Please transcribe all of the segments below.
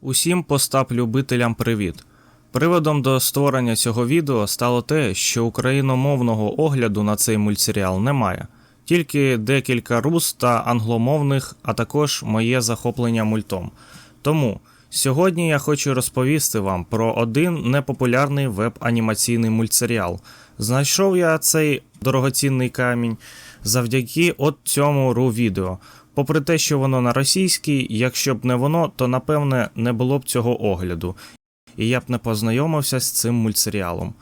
Усім постап-любителям привіт. Приводом до створення цього відео стало те, що україномовного огляду на цей мультсеріал немає, тільки декілька рус та англомовних, а також моє захоплення мультом. Тому сьогодні я хочу розповісти вам про один непопулярний веб-анімаційний мультсеріал. Знайшов я цей дорогоцінний камінь завдяки от цьому ру відео. Попри те, що воно на російській, якщо б не воно, то напевне не було б цього огляду, і я б не познайомився з цим мультсеріалом.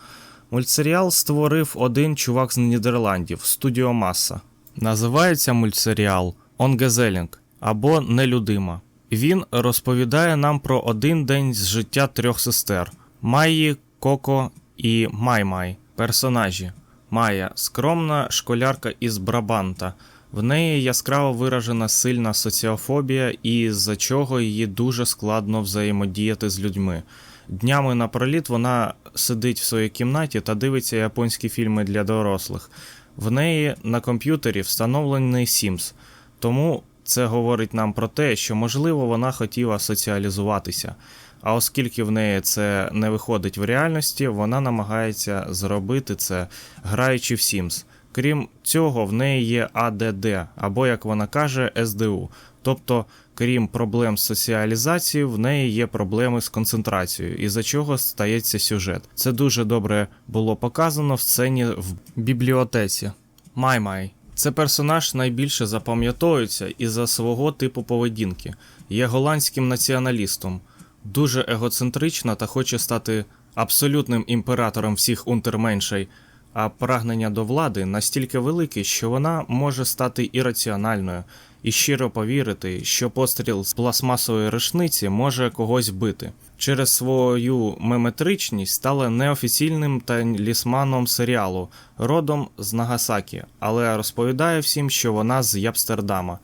Мультсеріал створив один чувак з Нідерландів Студіо Маса. Називається мультсеріал Онгезелінг або Нелюдима. Він розповідає нам про один день з життя трьох сестер Майї, Коко і Май-Май. Персонажі. Майя скромна школярка із Брабанта. В неї яскраво виражена сильна соціофобія, і з-за чого її дуже складно взаємодіяти з людьми. Днями напроліт вона сидить в своїй кімнаті та дивиться японські фільми для дорослих. В неї на комп'ютері встановлений Sims, тому це говорить нам про те, що можливо вона хотіла соціалізуватися. А оскільки в неї це не виходить в реальності, вона намагається зробити це, граючи в Sims. Крім цього, в неї є АДД, або, як вона каже, СДУ. Тобто, крім проблем з соціалізацією, в неї є проблеми з концентрацією, із-за чого стається сюжет. Це дуже добре було показано в сцені в бібліотеці. Май-Май. Це персонаж найбільше запам'ятовується із-за свого типу поведінки. Є голландським націоналістом, дуже егоцентрична та хоче стати абсолютним імператором всіх унтерменшей, а прагнення до влади настільки велике, що вона може стати ірраціональною і щиро повірити, що постріл з пластмасової рушниці може когось вбити. Через свою меметричність стала неофіційним талісманом серіалу, родом з Нагасакі, але розповідає всім, що вона з Ямстердама,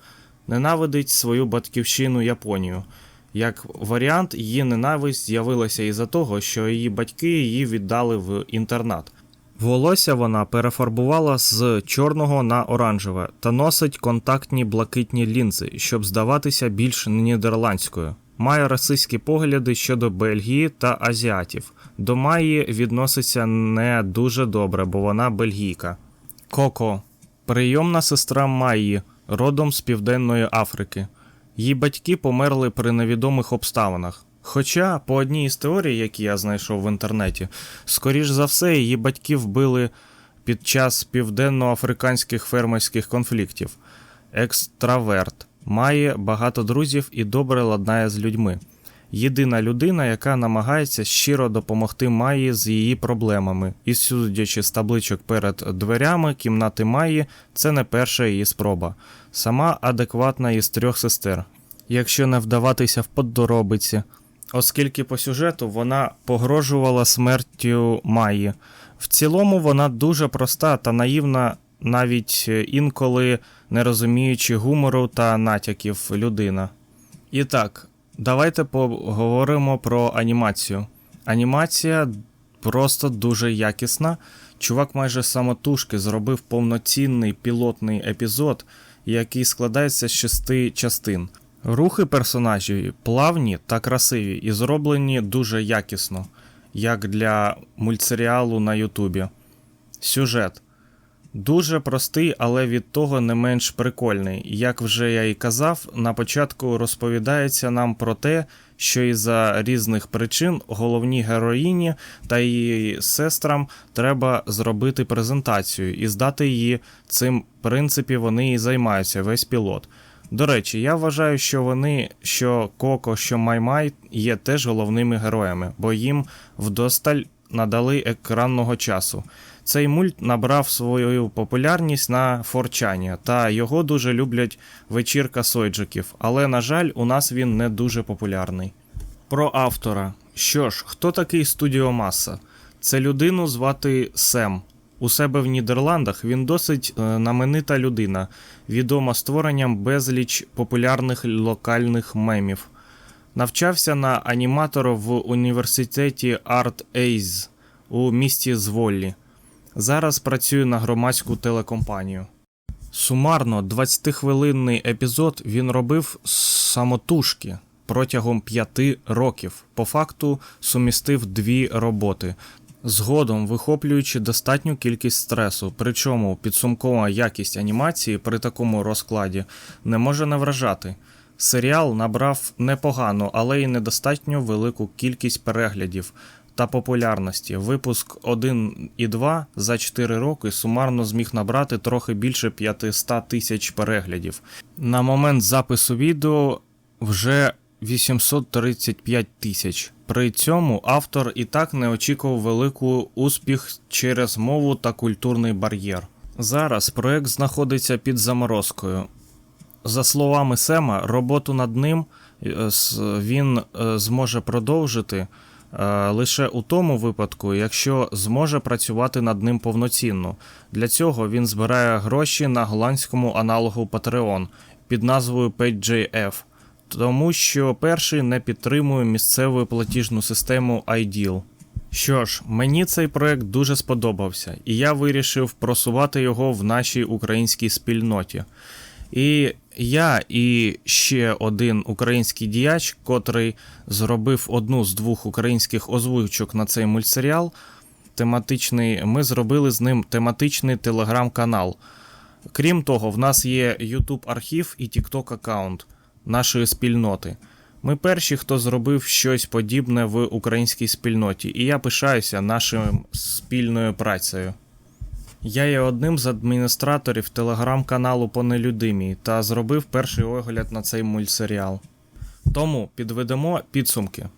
ненавидить свою батьківщину Японію. Як варіант, її ненависть з'явилася із-за того, що її батьки її віддали в інтернат. Волосся вона перефарбувала з чорного на оранжеве та носить контактні блакитні лінзи, щоб здаватися більш нідерландською. Має расистські погляди щодо Бельгії та азіатів. До Майї відноситься не дуже добре, бо вона бельгійка. Коко прийомна сестра Майї, родом з Південної Африки. Її батьки померли при невідомих обставинах. Хоча, по одній із теорій, які я знайшов в інтернеті, скоріш за все, її батьки вбили під час південноафриканських фермерських конфліктів. Екстраверт має багато друзів і добре ладнає з людьми. Єдина людина, яка намагається щиро допомогти Майї з її проблемами, і судячи з табличок перед дверями кімнати Майї, це не перша її спроба. Сама адекватна із трьох сестер, якщо не вдаватися в поддоробиці оскільки по сюжету вона погрожувала смертю Майї. В цілому вона дуже проста та наївна, навіть інколи не розуміючи гумору та натяків людина. І так, давайте поговоримо про анімацію. Анімація просто дуже якісна. Чувак майже самотужки зробив повноцінний пілотний епізод, який складається з шести частин. Рухи персонажів плавні та красиві і зроблені дуже якісно, як для мультсеріалу на Ютубі. Сюжет дуже простий, але від того не менш прикольний. Як вже я і казав, на початку розповідається нам про те, що із-за різних причин головній героїні та її сестрам треба зробити презентацію і здати її цим принципі вони і займаються весь пілот. До речі, я вважаю, що вони, що Коко, що Май-Май є теж головними героями, бо їм вдосталь надали екранного часу. Цей мульт набрав свою популярність на Форчані, та його дуже люблять вечірка сойджиків, але, на жаль, у нас він не дуже популярний. Про автора. Що ж, хто такий Студіо Маса? Це людину звати Сем. У себе в Нідерландах він досить знаменита людина, відома створенням безліч популярних локальних мемів. Навчався на аніматора в університеті Art Ace у місті Зволлі. Зараз працює на громадську телекомпанію. Сумарно 20-хвилинний епізод він робив самотужки протягом 5 років. По факту сумістив дві роботи. Згодом вихоплюючи достатню кількість стресу, причому підсумкова якість анімації при такому розкладі не може не вражати. Серіал набрав непогану, але й недостатньо велику кількість переглядів та популярності. Випуск 1 і 2 за 4 роки сумарно зміг набрати трохи більше 500 тисяч переглядів. На момент запису відео вже 835 тисяч. При цьому автор і так не очікував велику успіх через мову та культурний бар'єр. Зараз проект знаходиться під заморозкою. За словами Сема, роботу над ним е, він е, зможе продовжити е, лише у тому випадку, якщо зможе працювати над ним повноцінно. Для цього він збирає гроші на голландському аналогу Patreon під назвою PageJF, тому що перший не підтримує місцеву платіжну систему iDeal. Що ж, мені цей проект дуже сподобався, і я вирішив просувати його в нашій українській спільноті. І я і ще один український діяч, котрий зробив одну з двох українських озвучок на цей мультсеріал. Тематичний, ми зробили з ним тематичний телеграм-канал. Крім того, в нас є YouTube архів і TikTok аккаунт нашої спільноти. Ми перші, хто зробив щось подібне в українській спільноті, і я пишаюся нашою спільною працею. Я є одним з адміністраторів телеграм-каналу по нелюдимій та зробив перший огляд на цей мультсеріал. Тому підведемо підсумки.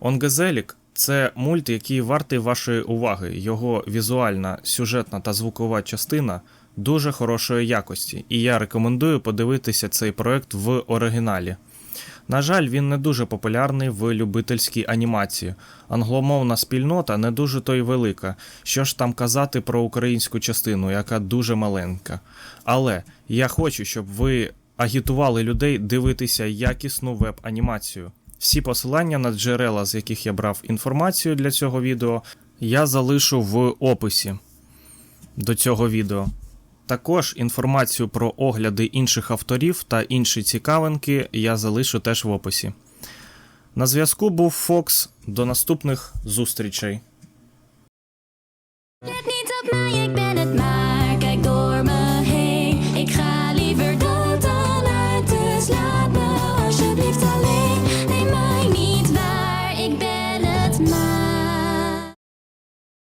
Онгезелік це мульт, який вартий вашої уваги. Його візуальна, сюжетна та звукова частина дуже хорошої якості, і я рекомендую подивитися цей проект в оригіналі. На жаль, він не дуже популярний в любительській анімації. Англомовна спільнота не дуже то й велика. Що ж там казати про українську частину, яка дуже маленька. Але я хочу, щоб ви агітували людей дивитися якісну веб-анімацію. Всі посилання на джерела, з яких я брав інформацію для цього відео, я залишу в описі до цього відео. Також інформацію про огляди інших авторів та інші цікавинки я залишу теж в описі. На зв'язку був Фокс. До наступних зустрічей.